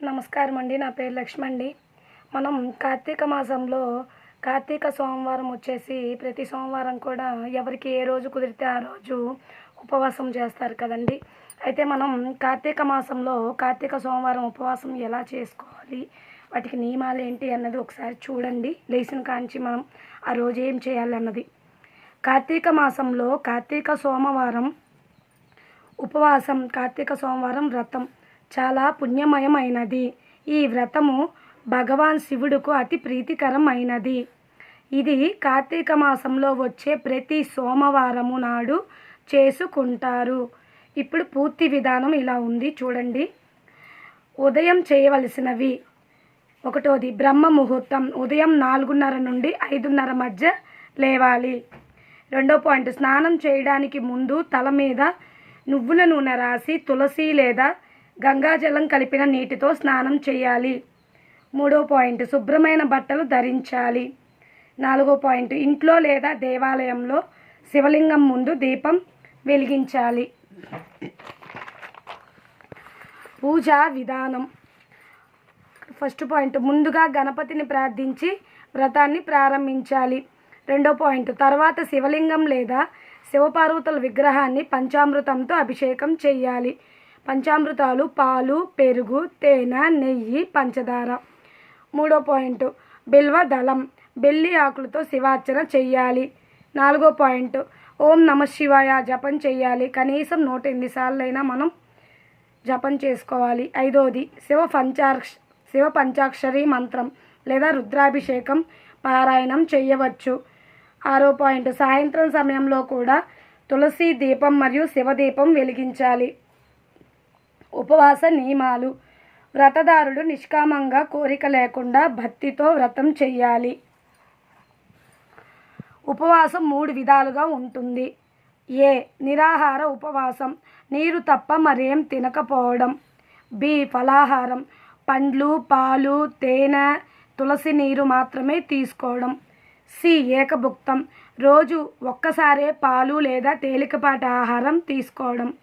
నమస్కారం అండి నా పేరు లక్ష్మి అండి మనం కార్తీక మాసంలో కార్తీక సోమవారం వచ్చేసి ప్రతి సోమవారం కూడా ఎవరికి ఏ రోజు కుదిరితే ఆ రోజు ఉపవాసం చేస్తారు కదండి. అయితే మనం కార్తీక మాసంలో కార్తీక సోమవారం ఉపవాసం ఎలా చేసుకోవాలి వాటికి నియమాలు ఏంటి అన్నది ఒకసారి చూడండి. లేచిన కాంచి మనం ఆ రోజు ఏం చేయాలి అన్నది. కార్తీక మాసంలో కార్తీక సోమవారం ఉపవాసం కార్తీక సోమవారం వ్రతం. చాలా పుణ్యమయమైనది. ఈ వ్రతము భగవాన్ శివుడుకు అతి ప్రీతికరమైనది. ఇది కార్తీక మాసంలో వచ్చే ప్రతి సోమవారము నాడు చేసుకుంటారు. ఇప్పుడు పూర్తి విధానం ఇలా ఉంది చూడండి. ఉదయం చేయవలసినవి. ఒకటోది బ్రహ్మ ముహూర్తం. ఉదయం నాలుగున్నర నుండి ఐదున్నర మధ్య లేవాలి. రెండో పాయింట్ స్నానం చేయడానికి ముందు తల మీద నువ్వుల నూనె రాసి తులసి లేదా గంగాజలం కలిపిన నీటితో స్నానం చేయాలి. మూడో పాయింట్ శుభ్రమైన బట్టలు ధరించాలి. నాలుగో పాయింట్ ఇంట్లో లేదా దేవాలయంలో శివలింగం ముందు దీపం వెలిగించాలి. పూజా విధానం. ఫస్ట్ పాయింట్ ముందుగా గణపతిని ప్రార్థించి వ్రతాన్ని ప్రారంభించాలి. రెండో పాయింట్ తర్వాత శివలింగం లేదా శివపార్వతుల విగ్రహాన్ని పంచామృతంతో అభిషేకం చేయాలి. పంచామృతాలు పాలు పెరుగు తేనె నెయ్యి పంచదార. మూడో పాయింట్. బిల్వ దళం. బెల్లి ఆకులతో శివార్చన చెయ్యాలి. నాలుగో పాయింట్. ఓం నమ శివాయ జపం చేయాలి కనీసం నూట ఎనిమిది సార్లైనా మనం జపం చేసుకోవాలి. ఐదోది. శివ పంచాక్ష శివ పంచాక్షరి మంత్రం లేదా రుద్రాభిషేకం పారాయణం చేయవచ్చు ఆరో పాయింట్. సాయంత్రం సమయంలో కూడా తులసి దీపం మరియు శివదీపం వెలిగించాలి. ఉపవాస నియమాలు. వ్రతదారుడు నిష్కామంగా కోరిక లేకుండా భక్తితో వ్రతం చెయ్యాలి. ఉపవాసం మూడు విధాలుగా ఉంటుంది. ఏ. నిరాహార ఉపవాసం. నీరు తప్ప మరేం తినకపోవడం. బి. ఫలాహారం. పండ్లు పాలు తేనె తులసి నీరు మాత్రమే తీసుకోవడం. సి. ఏకభుక్తం. రోజు ఒక్కసారే పాలు లేదా తేలికపాటి ఆహారం తీసుకోవడం.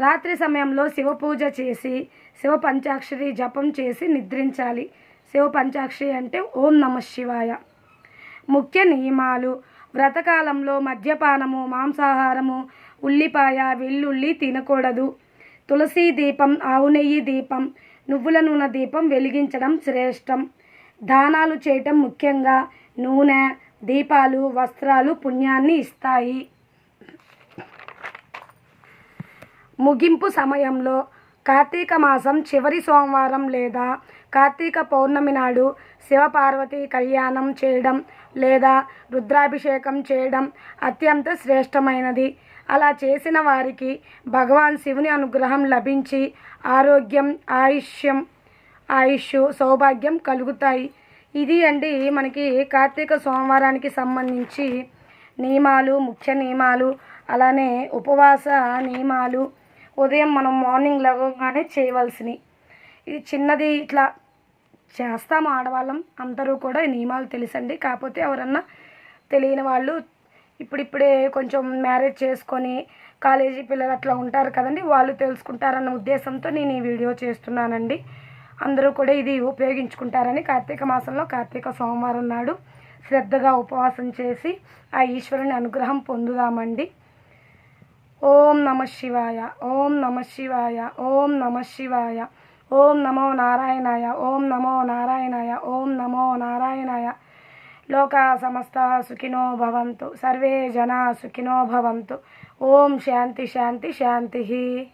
రాత్రి సమయంలో శివ పూజ చేసి శివ పంచాక్షరి జపం చేసి నిద్రించాలి. శివ పంచాక్షరి అంటే ఓం నమ శివాయ. ముఖ్య నియమాలు. వ్రతకాలంలో మద్యపానము మాంసాహారము ఉల్లిపాయ వెల్లుల్లి తినకూడదు. తులసి దీపం ఆవు నెయ్యి దీపం నువ్వుల నూనె దీపం వెలిగించడం శ్రేష్టం. దానాలు చేయటం ముఖ్యంగా నూనె దీపాలు వస్త్రాలు పుణ్యాన్ని ఇస్తాయి. ముగింపు సమయంలో కార్తీక మాసం చివరి సోమవారం లేదా కార్తీక పౌర్ణమి నాడు శివపార్వతి కళ్యాణం చేయడం లేదా రుద్రాభిషేకం చేయడం అత్యంత శ్రేష్టమైనది. అలా చేసిన వారికి భగవాన్ శివుని అనుగ్రహం లభించి ఆరోగ్యం ఆయుష్యం ఆయుష్ సౌభాగ్యం కలుగుతాయి. ఇది అండి మనకి కార్తీక సోమవారానికి సంబంధించి నియమాలు ముఖ్య నియమాలు అలానే ఉపవాస నియమాలు ఉదయం మనం మార్నింగ్ లేవగానే చేయవలసినవి. ఇది చిన్నది ఇట్లా చేస్తాము ఆడవాళ్ళం. అందరూ కూడా నియమాలు తెలుసండి. కాకపోతే ఎవరన్నా తెలియని వాళ్ళు ఇప్పుడిప్పుడే కొంచెం మ్యారేజ్ చేసుకొని కాలేజీ పిల్లలు అట్లా ఉంటారు కదండి. వాళ్ళు తెలుసుకుంటారన్న ఉద్దేశంతో నేను ఈ వీడియో చేస్తున్నానండి. అందరూ కూడా ఇది ఉపయోగించుకుంటారని కార్తీక మాసంలో కార్తీక సోమవారం నాడు శ్రద్ధగా ఉపవాసం చేసి ఆ ఈశ్వరుని అనుగ్రహం పొందుదామండి. ఓం నమ శివాయ ఓం నమ శివాయ ఓం నమ శివాయ ఓం నమో నారాయణాయ ఓం నమో నారాయణాయ ఓం నమో నారాయణాయ. లోకా సమస్త సుఖినో భవంతు సర్వే జనా సుఖినో భవంతు. ఓం శాంతి శాంతి శాంతి.